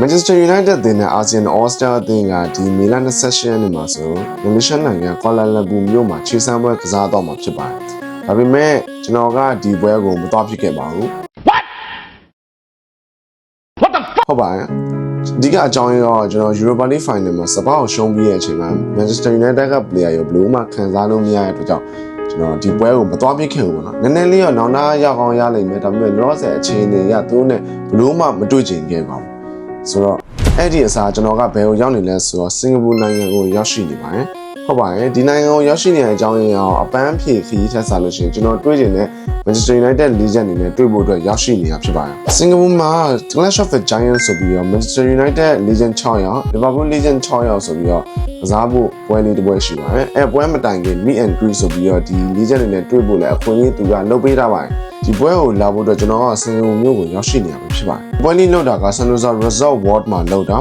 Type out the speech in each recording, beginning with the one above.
Manchester United အသင်းနဲ့ Arsenal All-Star အသင်းကဒီမေလ28ရက်နေ့မှာဆိုမလေးရှားနိုင်ငံကွာလာလမ်ပူမြို့မှာခြေစမ်းပွဲကစားတော့မှာဖြစ်ပါတယ်။ဒါပေမဲ့ကျွန်တော်ကဒီပွဲကိုမတော်ဖြစ်ခဲ့ပါဘူး။ What the fuck ဟုတ်ပါရဲ့။ဒီကအကြောင်းရင်းတော့ကျွန်တော် Europa League Final မှာစပါးကိုရှုံးပြီးတဲ့အချိန်မှာ Manchester United က player ရောဘလို့မှခံစားလို့မရတဲ့အတွက်ကြောင့်ကျွန်တော်ဒီပွဲကိုမတော်ဖြစ်ခင်ဘူးပေါ့နော်။နည်းနည်းလေးတော့နောင်တရောက်အောင်ရလိမ့်မယ်ဒါပေမဲ့လောဆယ်အခြေအနေကသူတို့နဲ့ဘလို့မှမတွေ့ချင်ခဲ့ပါဘူး။ ဆိုတော့အဲ့ဒီအစားကျွန်တော်ကဘယ်ကိုရောက်နေလဲဆိုတော့စင်ကာပူနိုင်ငံကိုရောက်ရှိနေပါတယ်ဟုတ်ပါတယ်ဒီနိုင်ငံကိုရောက်ရှိနေတဲ့အကြောင်းရင်းအောင်အပန်းဖြေခရီးထက်စားလို့ရှိရင်ကျွန်တော်တွေးကျင်တဲ့ Manchester United legend အနေနဲ့တွေ့ဖို့အတွက်ရောက်ရှိနေတာဖြစ်ပါတယ်စင်ကာပူမှာ Clash of the Giants ဆိုပြီးတော့ Manchester United legend 6ယောက် Liverpool legend 6ယောက်ဆိုပြီးတော့ကစားဖို့ပွဲလေးတစ်ပွဲရှိပါတယ်အဲပွဲမတိုင်ခင် meet and greet ဆိုပြီးတော့ဒီ legend တွေနဲ့တွေ့ဖို့လည်းအခွင့်အရေးသူကလုပ်ပေးထားပါတယ် ဒီပွဲကိုလာဖို့အတွက်ကျွန်တော်ကစင်ကာပူမြို့ကိုရောက်ရှိနေရမှာဖြစ်ပါတယ်ပွဲလေးလောက်တာက San Jose Resort World မှာလောက်တာ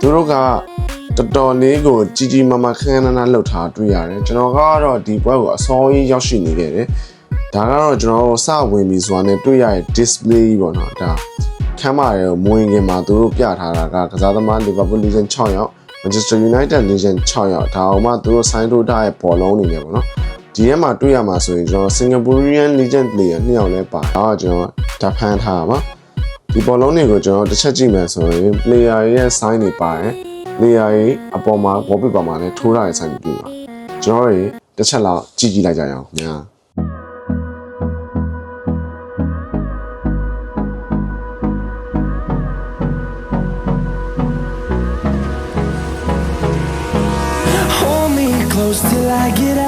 သူတို့ကတော်တော်လေးကိုကြီးကြီးမားမားခန်းခန်းနားလှုပ်ထားတွေ့ရတယ်ကျွန်တော်ကတော့ဒီပွဲကိုအစောကြီးရောက်ရှိနေခဲ့တယ်ဒါကတော့ကျွန်တော်တို့စဝင်ပြီဆိုတာနဲ့တွေ့ရတဲ့ display ပေါ့နော်ဒါခမ်းမရဲမွေးငင်မှာသူတို့ပြထားတာကကစားသမား Liverpool legend 6ယောက် Manchester United legend 6ယောက်ဒါအောင်မှသူတို့ sign ထိုးထားတဲ့ဘောလုံးတွေနဲ့ပေါ့နော် ဒီထဲမှာတွေ့ရမှာဆိုရင်ကျွန်တော် Singaporean legend player နှစ်ယောက်လဲပါဒါကကျွန်တော်ဒါဖန်ထားပါဒီဘောလုံးတွေကိုကျွန်တော်တစ်ချက်ကြည့်မယ်ဆိုရင် player ရဲ့ sign တွေပါတယ် layer ရေးအပေါ်မှာ wallpaper မှာလည်းထိုးထားတဲ့ဆိုင်ပြပါကျွန်တော်တွေတစ်ချက်လောက်ကြည့်ကြည့်လိုက်ကြရအောင်ခင်ဗျာ Hold me close till I get up.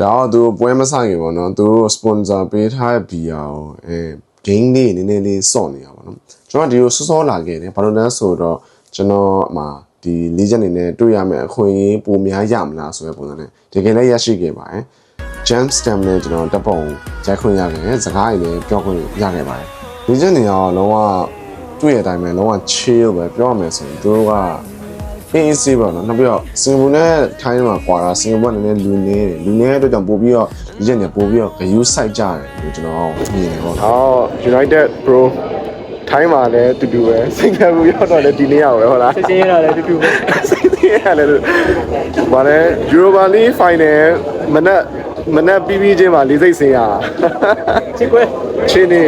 ဒါတော့သူတို့ပွဲမဆိုင်ခင်ပေါ့နော်သူတို့ sponsor ပေးထားတဲ့ဘီယာကိုအဲ game လေးနည်းနည်းလေးစော့နေတာပေါ့နော်ကျွန်တော်ဒီလိုစောစောလာခဲ့တယ်ဘာလို့လဲဆိုတော့ကျွန်တော်မှာဒီ legend တွေနဲ့တွေ့ရမယ်အခွင့်အရေးပိုများရမလားဆိုတဲ့ပုံစံနဲ့တကယ်လည်းရရှိခဲ့ပါတယ် jam stem နဲ့ကျွန်တော်တပ်ပုံရိုက်ခွင့်ရခဲ့တယ်စကားတွေလည်းပြောခွင့်ရခဲ့ပါတယ် legend တွေကတော့လုံးဝတွေ့ရတဲ့အတိုင်းပဲလုံးဝ chill ပဲပြောရမယ်ဆိုရင်သူတို့က အင်းစီပါတော့နောက်ပြီးတော့စင်ကာပူနဲ့ထိုင်းမှာကွာတာစင်ကာပူကလည်းလူနေတယ်လူနေတဲ့အတွက်ကြောင့်ပို့ပြီးတော့ဒီချက်နဲ့ပို့ပြီးတော့ဂယူးဆိုင်ကြတယ်လို့ကျွန်တော်မြင်တယ်ပေါ့။အော် United Pro ထိုင်းမှာလည်းတူတူပဲစင်ကာပူရောက်တော့လည်းဒီနေ့ရောက်ပဲဟုတ်လားစစ်ချင်းရတာလည်းတူတူပဲ။စိတ်သေးရတယ်လို့ဗာလဲ Europa League Final မနက်မနက်ပြီးပြီးချင်းမှာလေးစိတ်စင်ရတာချစ်ကွဲ။ချင်းနေ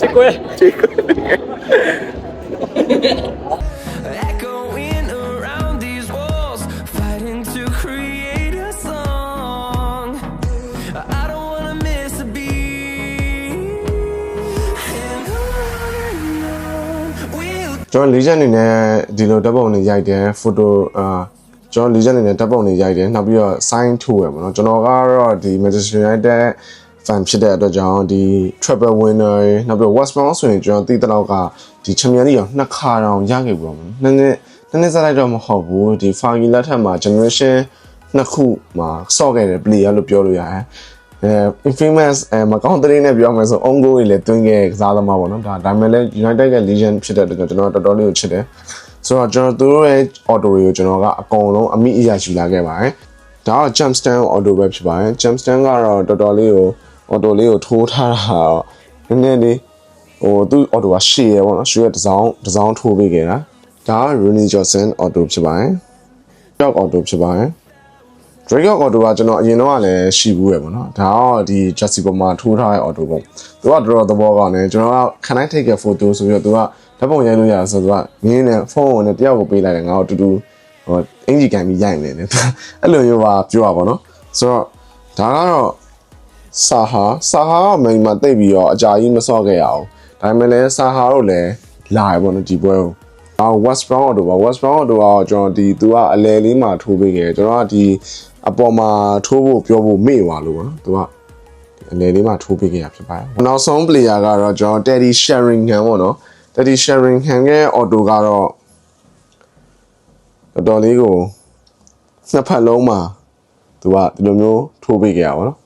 ချစ်ကွဲချေကို ကျွန်တော် legend အနေနဲ့ဒီလိုဓာတ်ပုံတွေရိုက်တယ် photo အာကျွန်တော် legend အနေနဲ့ဓာတ်ပုံတွေရိုက်တယ်နောက်ပြီးတော့ sign ထိုးရပေါ့နော်ကျွန်တော်ကတော့ဒီ Manchester United fan ဖြစ်တဲ့အတွက်ကြောင့်ဒီ triple winner တွေနောက်ပြီးတော့ West Brom ဆိုရင်ကျွန်တော်သိတဲ့လောက်ကဒီ Champions League ကိုနှစ်ခါတောင်ရခဲ့ပြီပေါ့နော်နည်းနည်းနည်းနည်းစားလိုက်တော့မဟုတ်ဘူးဒီ Fergie လက်ထက်မှာ generation နှစ်ခုမှာစော့ခဲ့တဲ့ player လို့ပြောလို့ရတယ် အဲ infamous အဲမကောင်းတဲ့လေးနဲ့ပြောမယ်ဆို on goal တွေလည်းတွင်းခဲ့ကစားသမားပေါ့နော်ဒါဒါပေမဲ့လည်း United က legend ဖြစ်တဲ့အတွက်ကျွန်တော်တော်တော်လေးကိုချစ်တယ်ဆိုတော့ကျွန်တော်သူတို့ရဲ့ auto တွေကိုကျွန်တော်ကအကုန်လုံးအမိအရာယူလာခဲ့ပါတယ်ဒါက jump stand auto ပဲဖြစ်ပါတယ် jump stand ကတော့တော်တော်လေးကို auto လေးကိုထိုးထားတာတော့နည်းနည်းလေးဟိုသူ့ auto ကရှေ့ရပေါ့နော်ရှေ့ရတစ်စောင်းတစ်စောင်းထိုးပေးခဲ့တာဒါက Rooney Johnson auto ဖြစ်ပါတယ် dog auto ဖြစ်ပါတယ် Drake auto ကကျွန်တော်အရင်တော့ကလည်းရှိဘူးရပေါ့နော်ဒါတော့ဒီ Jesse ပေါ်မှာထိုးထားတဲ့ auto ပေါ့သူကတော်တော်သဘောကောင်းတယ်ကျွန်တော်က can I take a photo ဆိုပြီးတော့သူကဓာတ်ပုံရိုက်လို့ရတယ်ဆိုတော့သူကမင်းနဲ့ဖုန်းနဲ့တယောက်ကိုပေးလိုက်တယ်ငါတို့တူတူဟိုအင်ဂျီကန်ပြီးရိုက်နေတယ်အဲ့လိုမျိုးပါပြောရပါတော့ဆိုတော့ဒါကတော့စာဟာစာဟာကမိန်မှာတိတ်ပြီးတော့အကြာကြီးမစော့ခဲ့ရအောင်ဒါပေမဲ့လည်းစာဟာတို့လည်းလာရပေါ့နော်ဒီပွဲကိုအော် West Brown တို့ပါ West Brown တို့ကကျွန်တော်ဒီသူကအလဲလေးမှာထိုးပေးခဲ့တယ်ကျွန်တော်ကဒီ အပေါ်မှာထိုးဖို့ပြောဖို့မေ့သွားလို့ပေါ့နော်သူကအလဲလေးမှာထိုးပေးခဲ့ရဖြစ်ပါတယ်နောက်ဆုံး player ကတော့ကျွန်တော် Teddy Sheringham ပေါ့နော် Teddy Sheringham ရဲ့ auto ကတော့တော်တော်လေးကိုနှစ်ဖက်လုံးမှာသူကဒီလိုမျိုးထိုးပေးခဲ့ရပါတော့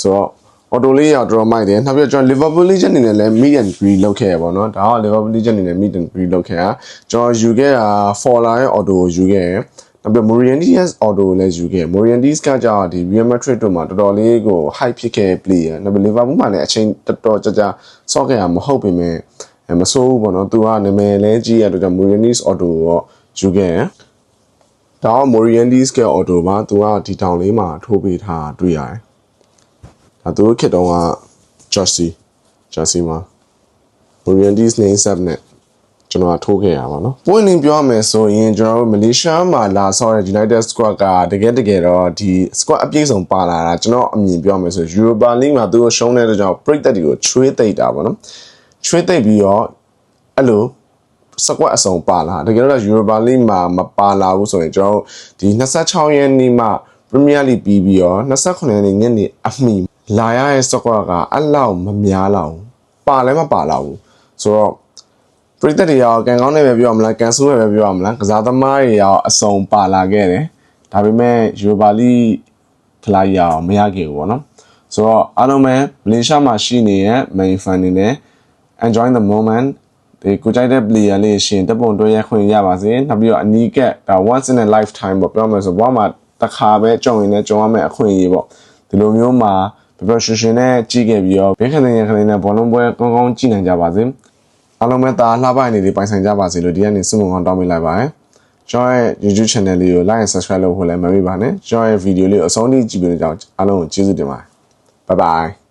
ဆိုတော့ auto လေးရောက်တော်မိုက်တယ်နောက်ပြီးတော့ကျွန်တော် Liverpool Legend အနေနဲ့လည်း meet and greet လုပ်ခဲ့ရပါတော့ဒါက Liverpool Legend အနေနဲ့ meet and greet လုပ်ခဲ့တာကျွန်တော်ယူခဲ့တာ Fowler ရဲ့ auto ကိုယူခဲ့တယ် နောက်ပြီး Morientes auto ကိုလည်းယူခဲ့ Morientes ကကြောင့်ဒီ Real Madrid တို့မှာတော်တော်လေးကို hype ဖြစ်ခဲ့ player နောက်ပြီး Liverpool မှာလည်းအချိန်တော်တော်ကြာကြာဆော့ခဲ့ရမဟုတ်ပေမဲ့အဲမဆိုးဘူးပေါ့နော်သူကနာမည်လဲကြီးရတော့ကြောင့် Morientes auto ကိုယူခဲ့တယ်ဒါက Morientes က auto ပါသူကဒီတောင်လေးမှာထိုးပေးထားတာတွေ့ရတယ်ဒါသူတို့ခေတ်တုန်းက Jersey Jersey မှာ Morientes name set နဲ့ ကျွန်တော်ကထိုးခဲ့ရပါတော့ပွင့်လင်းပြောရမယ်ဆိုရင်ကျွန်တော်တို့မလေးရှားမှာလာဆော့တဲ့ United Squad ကတကယ်တကယ်တော့ဒီ squad အပြည့်စုံပါလာတာကျွန်တော်အမြင်ပြောရမယ်ဆို Europa League မှာသူတို့ရှုံးတဲ့အတွက်ကြောင့်ပြိတ်သက်တွေကိုချွေးသိပ်တာပေါ့နော်ချွေးသိပ်ပြီးတော့အဲ့လိုစကွက်အစုံပါလာတကယ်တော့ Europa League မှာမပါလာဘူးဆိုရင်ကျွန်တော်တို့ဒီ26ရက်နေ့မှ Premier League ပြီးပြီးတော့29ရက်နေ့ညနေအမှီလာရတဲ့စကွက်ကအဲ့လောက်မများလောက်ဘူးပါလည်းမပါလောက်ဘူးဆိုတော့ ပရိသတ်တွေရောကန်ကောင်းနေပဲပြောရမလားကန်ဆိုးပဲပြောရမလားကစားသမားတွေရောအစုံပါလာခဲ့တယ်ဒါပေမဲ့ Europa League ဖလိုက်ရအောင်မရခဲ့ဘူးပေါ့နော်ဆိုတော့အားလုံးပဲမလေးရှားမှာရှိနေတဲ့ main fan တွေနဲ့ enjoy the moment ဒီကိုကြိုက်တဲ့ player လေးရှင်တက်ပုံတွဲရခွင့်ရပါစေနောက်ပြီးတော့အနီးကပ်ဒါ once in a lifetime ပေါ့ပြောမယ်ဆိုဘဝမှာတစ်ခါပဲကြုံရင်လည်းကြုံရမယ့်အခွင့်အရေးပေါ့ဒီလိုမျိုးမှာပျော်ပျော်ရွှင်ရွှင်နဲ့ကြည့်ခဲ့ပြီးတော့ဘင်းခတဲ့ရခတဲ့နဲ့ဘောလုံးပွဲကောင်းကောင်းကြည့်နိုင်ကြပါစေ အားလုံးပဲဒါလှပနေလေးပိုင်ဆိုင်ကြပါစေလို့ဒီကနေ့စုမုံကောင်းတောင်းပေးလိုက်ပါတယ်ကျွန်တော်ရဲ့ YouTube channel လေးကို like and subscribe လုပ်ဖို့လည်းမမေ့ပါနဲ့ကျွန်တော်ရဲ့ video လေးကိုအဆုံးထိကြည့်ပြီးတော့အားလုံးကိုကျေးဇူးတင်ပါတယ် bye bye